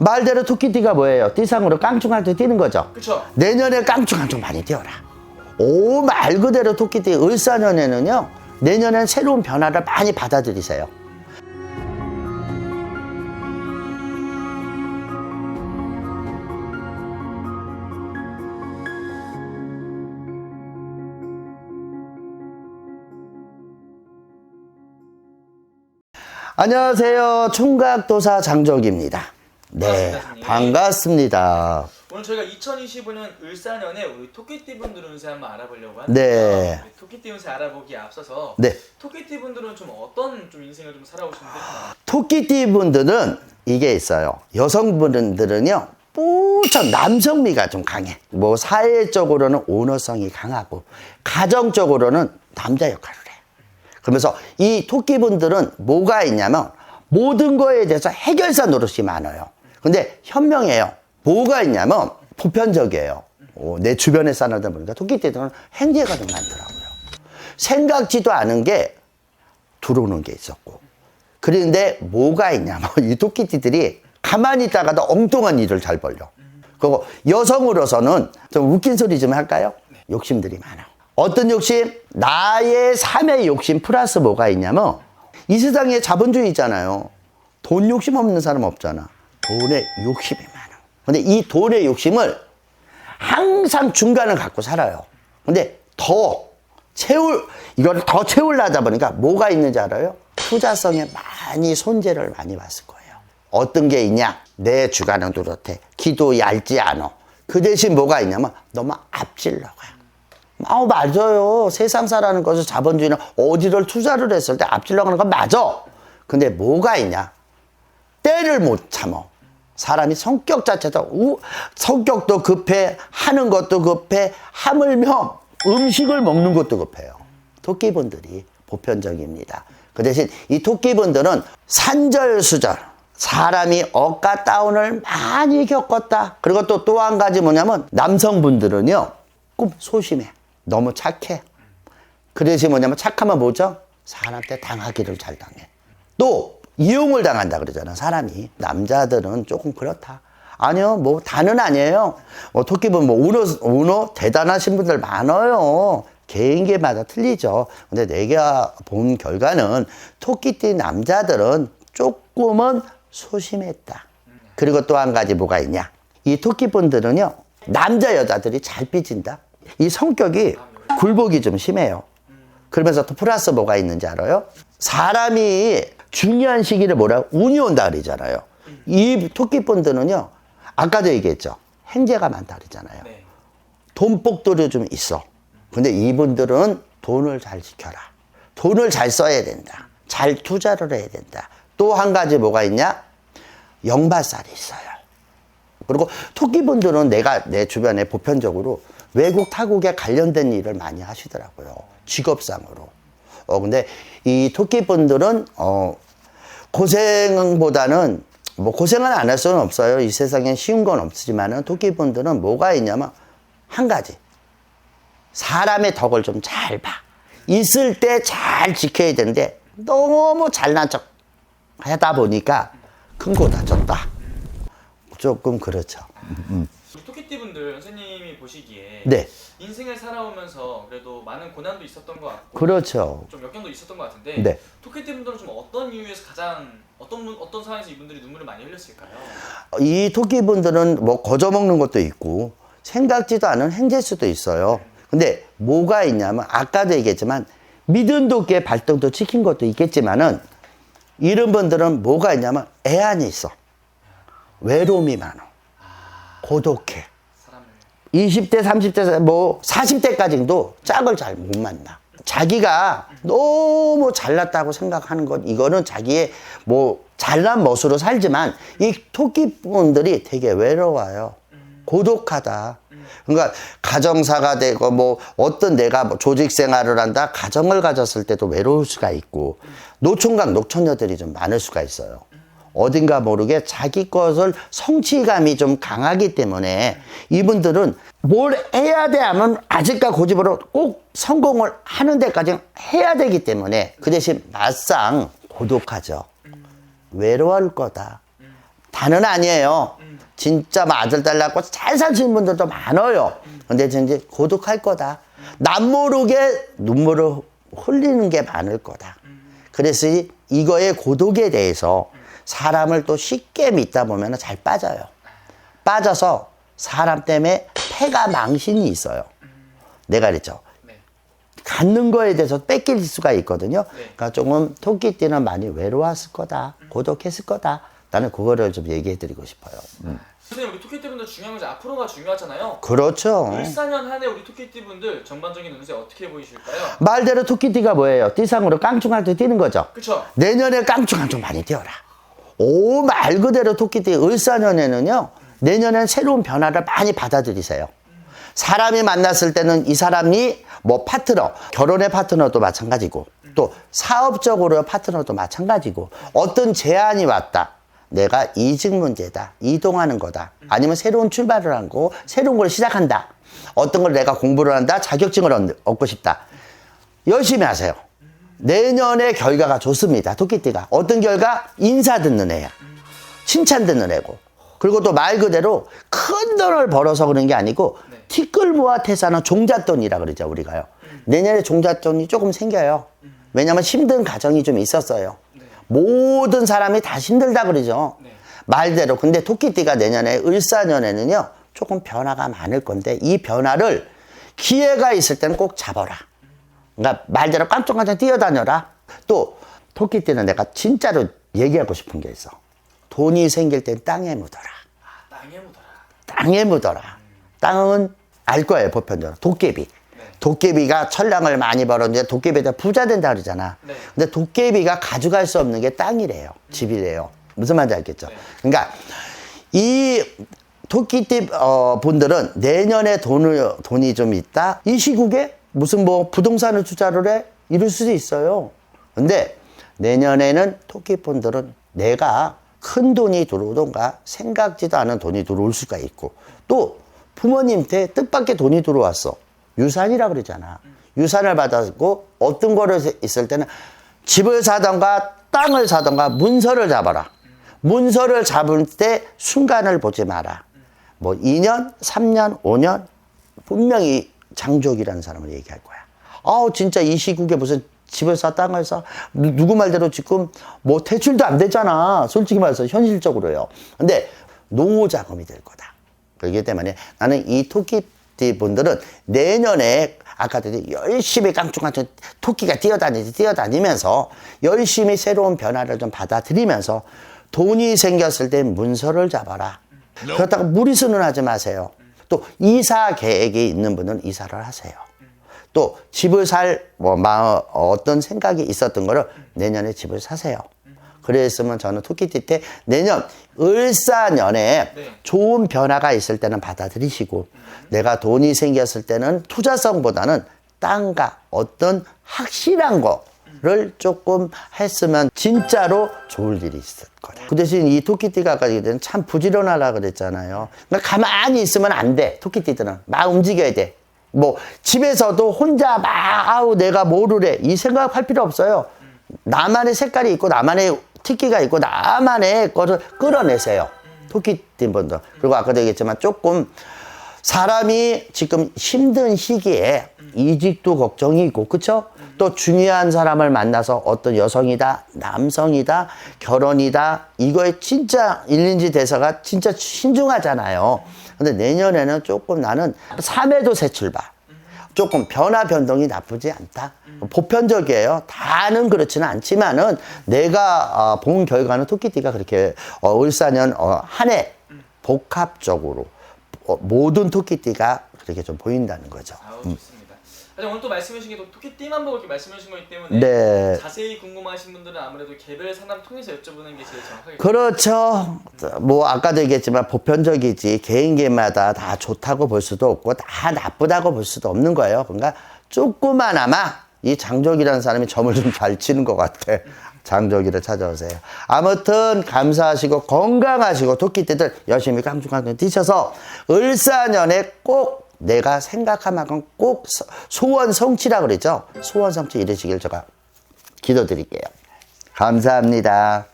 말대로 토끼띠가 뭐예요? 띠상으로 깡충할 때 뛰는 거죠. 그쵸? 내년에 깡충깡충 많이 뛰어라. 오, 말 그대로 토끼띠 을사년에는요, 내년엔 새로운 변화를 많이 받아들이세요. 안녕하세요. 총각도사 장족입니다. 네, 반갑습니다, 선생님. 반갑습니다. 오늘 저희가 2025년 을사년에 우리 토끼띠 분들 운세 한번 알아보려고 하는데 네. 토끼띠 운세 알아보기에 앞서서 네. 토끼띠 분들은 좀 어떤 좀 인생을 좀 살아오시는데 토끼띠 분들은 이게 있어요. 여성분들은요, 뿌천 남성미가 좀 강해. 뭐, 사회적으로는 오너성이 강하고, 가정적으로는 남자 역할을 해. 그러면서 이 토끼 분들은 뭐가 있냐면, 모든 거에 대해서 해결사 노릇이 많아요. 근데 현명해요. 뭐가 있냐면, 보편적이에요. 어, 내 주변에 사람들 보니까 토끼띠들은 행제가 좀 많더라고요. 생각지도 않은 게 들어오는 게 있었고. 그런데 뭐가 있냐면 이 토끼띠들이 가만히 있다가도 엉뚱한 일을 잘 벌려. 그리고 여성으로서는 좀 웃긴 소리 좀 할까요? 욕심들이 많아. 어떤 욕심? 나의 삶의 욕심 플러스 뭐가 있냐면 이 세상에 자본주의 있잖아요. 돈 욕심 없는 사람 없잖아. 돈에 욕심이 많아. 근데 이 돈의 욕심을 항상 중간을 갖고 살아요. 근데 더 채울, 이걸 더 채우려다 보니까 뭐가 있는지 알아요? 투자성에 많이 손재를 많이 봤을 거예요. 어떤 게 있냐? 내 주관은 뚜렷해. 기도 얇지 않아. 그 대신 뭐가 있냐면 너무 앞질러 가. 아, 맞아요. 세상 사라는 것은 자본주의는 어디를 투자를 했을 때 앞질러 가는 건 맞아. 근데 뭐가 있냐? 때를 못 참어. 사람이 성격 자체도 우, 성격도 급해 하는 것도 급해 하물며 음식을 먹는 것도 급해요. 토끼분들이 보편적입니다. 그 대신 이 토끼분들은 산절수절 사람이 억가 다운을 많이 겪었다. 그리고 또 또 한 가지 뭐냐면 남성분들은요 꼭 소심해. 너무 착해. 그 대신 뭐냐면 착하면 뭐죠? 사람한테 당하기를 잘 당해. 또 이용을 당한다 그러잖아 사람이. 남자들은 조금 그렇다. 아니요 뭐 다는 아니에요. 뭐 토끼분 뭐 운어 운어 대단하신 분들 많아요. 개인계마다 틀리죠. 근데 내가 본 결과는 토끼띠 남자들은 조금은 소심했다. 그리고 또 한 가지 뭐가 있냐? 이 토끼분들은요 남자 여자들이 잘 삐진다. 이 성격이 굴복이 좀 심해요. 그러면서 또 플러스 뭐가 있는지 알아요? 사람이 중요한 시기를 뭐라 운이 온다 그러잖아요. 이 토끼분들은요, 아까도 얘기했죠. 행제가 많다 그러잖아요. 네. 돈복들이 좀 있어. 근데 이분들은 돈을 잘 지켜라. 돈을 잘 써야 된다. 잘 투자를 해야 된다. 또 한 가지 뭐가 있냐? 영발살이 있어요. 그리고 토끼분들은 내가 내 주변에 보편적으로 외국 타국에 관련된 일을 많이 하시더라고요. 직업상으로. 어, 근데 이 토끼분들은, 어, 고생보다는, 뭐 고생은 안 할 수는 없어요. 이 세상엔 쉬운 건 없지만은 토끼분들은 뭐가 있냐면 한 가지. 사람의 덕을 좀 잘 봐. 있을 때 잘 지켜야 되는데 너무 잘난 척 하다 보니까 큰거 다쳤다. 조금 그렇죠. 우 리 토끼띠 분들 선생님이 보시기에 네. 인생을 살아오면서 그래도 많은 고난도 있었던 것 같고 그렇죠. 좀 역경도 있었던 것 같은데 네. 토끼띠 분들은 좀 어떤 이유에서 가장 어떤 분- 어떤 상황에서 이분들이 눈물을 많이 흘렸을까요? 이 토끼분들은 뭐 거저 먹는 것도 있고 생각지도 않은 행제 수도 있어요. 근데 뭐가 있냐면 아까도 얘기했지만 믿음 돕기에 발동도 지킨 것도 있겠지만은 이런 분들은 뭐가 있냐면 애안이 있어. 외로움이 많아. 고독해. 사람을 20대, 30대, 뭐 40대까지도 짝을 잘 못 만나. 자기가 너무 잘났다고 생각하는 것, 이거는 자기의 뭐 잘난 멋으로 살지만 이 토끼분들이 되게 외로워요. 고독하다. 그러니까 가정사가 되고 뭐 어떤 내가 뭐 조직 생활을 한다, 가정을 가졌을 때도 외로울 수가 있고 노총각, 노처녀들이 좀 많을 수가 있어요. 어딘가 모르게 자기 것을 성취감이 좀 강하기 때문에 이분들은 뭘 해야 돼 하면 아직까 고집으로 꼭 성공을 하는 데까지 해야 되기 때문에 그 대신 맞상 고독하죠. 외로울 거다. 다는 아니에요. 진짜 뭐 아들 딸 낳고 잘 사시는 분들도 많아요. 근데 이제 고독할 거다. 남 모르게 눈물을 흘리는 게 많을 거다. 그래서 이- 이거의 고독에 대해서 사람을 또 쉽게 믿다 보면 잘 빠져요. 빠져서 사람 때문에 패가 망신이 있어요. 내가 그랬죠. 네. 갖는 거에 대해서 뺏길 수가 있거든요. 네. 그러니까 조금 토끼띠는 많이 외로웠을 거다. 고독했을 거다. 나는 그거를 좀 얘기해 드리고 싶어요. 음. 선생님 우리 토끼띠분들 중요한 건 앞으로가 중요하잖아요. 그렇죠. 을사년 한 해 우리 토끼띠분들 전반적인 운세 어떻게 보이실까요? 말대로 토끼띠가 뭐예요? 띠상으로 깡충할 때 뛰는 거죠. 그쵸? 내년에 깡충한 좀 많이 뛰어라. 오, 말 그대로 토끼띠 을사년에는요, 내년엔 새로운 변화를 많이 받아들이세요. 사람이 만났을 때는 이 사람이 뭐 파트너, 결혼의 파트너도 마찬가지고, 또 사업적으로 파트너도 마찬가지고, 어떤 제안이 왔다. 내가 이직 문제다. 이동하는 거다. 아니면 새로운 출발을 하고, 새로운 걸 시작한다. 어떤 걸 내가 공부를 한다. 자격증을 얻- 얻고 싶다. 열심히 하세요. 내년의 결과가 좋습니다. 토끼띠가. 어떤 결과? 인사 듣는 애야. 칭찬 듣는 애고. 그리고 또 말 그대로 큰 돈을 벌어서 그런 게 아니고 네. 티끌 모아 태사는 종잣돈이라 그러죠, 우리가요. 내년에 종잣돈이 조금 생겨요. 왜냐면 힘든 가정이 좀 있었어요. 모든 사람이 다 힘들다 그러죠. 네. 말대로. 근데 토끼띠가 내년에 을사년에는요, 조금 변화가 많을 건데, 이 변화를 기회가 있을 때는 꼭 잡아라. 그러니까 말대로 깜짝깜짝 뛰어다녀라. 또 토끼띠는 내가 진짜로 얘기하고 싶은 게 있어. 돈이 생길 땐 땅에 묻어라. 아, 땅에 묻어라. 땅에 묻어라. 땅은 알 거예요, 보편적으로. 도깨비. 네. 도깨비가 철량을 많이 벌었는데 도깨비가 부자 된다 그러잖아. 네. 근데 도깨비가 가져갈 수 없는 게 땅이래요. 집이래요. 무슨 말인지 알겠죠? 네. 그러니까 이 토끼띠 어, 분들은 내년에 돈을 돈이 좀 있다. 이 시국에 무슨 뭐 부동산을 투자를 해 이럴 수도 있어요. 근데 내년에는 토끼 분들은 내가 큰 돈이 들어오던가 생각지도 않은 돈이 들어올 수가 있고 또 부모님한테 뜻밖의 돈이 들어왔어. 유산이라 그러잖아. 유산을 받았고 어떤 거를 있을 때는 집을 사던가 땅을 사던가 문서를 잡아라. 문서를 잡을 때 순간을 보지 마라. 뭐 2년, 3년, 5년 분명히 장족이라는 사람을 얘기할 거야. 아우 진짜 이 시국에 무슨 집을 사 땅을 사 누- 누구 말대로 지금 뭐 대출도 안 되잖아. 솔직히 말해서 현실적으로요. 근데 노후 자금이 될 거다. 그렇기 때문에 나는 이 토끼띠 분들은 내년에 아까도 열심히 깡충깡충 토끼가 뛰어다니지 뛰어다니면서 열심히 새로운 변화를 좀 받아들이면서 돈이 생겼을 때 문서를 잡아라. 그렇다고 무리수는 하지 마세요. 또 이사 계획이 있는 분은 이사를 하세요. 또 집을 살뭐 마음 어떤 생각이 있었던 거를 내년에 집을 사세요. 그랬으면 저는 토끼띠 때 내년 을사년에 네. 좋은 변화가 있을 때는 받아들이시고 내가 돈이 생겼을 때는 투자성보다는 땅과 어떤 확실한 거 를 조금 했으면 진짜로 좋을 일이 있을 거다. 그 대신 이 토끼띠가 아까 얘기된 참 부지런하라 그랬잖아요. 그러니까 가만히 있으면 안 돼. 토끼띠들은 막 움직여야 돼. 뭐 집에서도 혼자 막 아우 내가 해이 생각할 필요 없어요. 나만의 색깔이 있고 나만의 특기가 있고 나만의 거를 끌어내세요. 토끼띠 분들. 그리고 아까도 얘기했지만 조금 사람이 지금 힘든 시기에 이직도 걱정이 있고 그쵸? 또 중요한 사람을 만나서 어떤 여성이다 남성이다 결혼이다 이거에 진짜 일린지 대사가 진짜 신중하잖아요 근데 내년에는 조금 나는 삶에도 새 출발 조금 변화 변동이 나쁘지 않다. 보편적이에요. 다는 그렇지는 않지만은 내가 어, 본 결과는 토끼띠가 그렇게 어, 을사년 어, 한해 복합적으로 어, 모든 토끼띠가 그렇게 좀 보인다는 거죠. 아 하여튼 오늘 또 말씀해 주신 게 토끼띠만 보고 이렇게 말씀해 주신 거기 때문에 네. 자세히 궁금하신 분들은 아무래도 개별 상담 통해서 여쭤보는 게 제일 정확하게 그렇죠. 뭐 아까도 얘기했지만 보편적이지 개인개마다 다 좋다고 볼 수도 없고 다 나쁘다고 볼 수도 없는 거예요. 그러니까 조그마나마 이 장족이라는 사람이 점을 좀 잘 치는 것 같아. 장족이를 찾아오세요. 아무튼 감사하시고 건강하시고 토끼띠들 열심히 깡충깡충 뛰셔서 을사년에 꼭 내가 만큼 꼭 소- 소원 성취라 그러죠. 소원 성취 이루시길 제가 기도드릴게요. 감사합니다.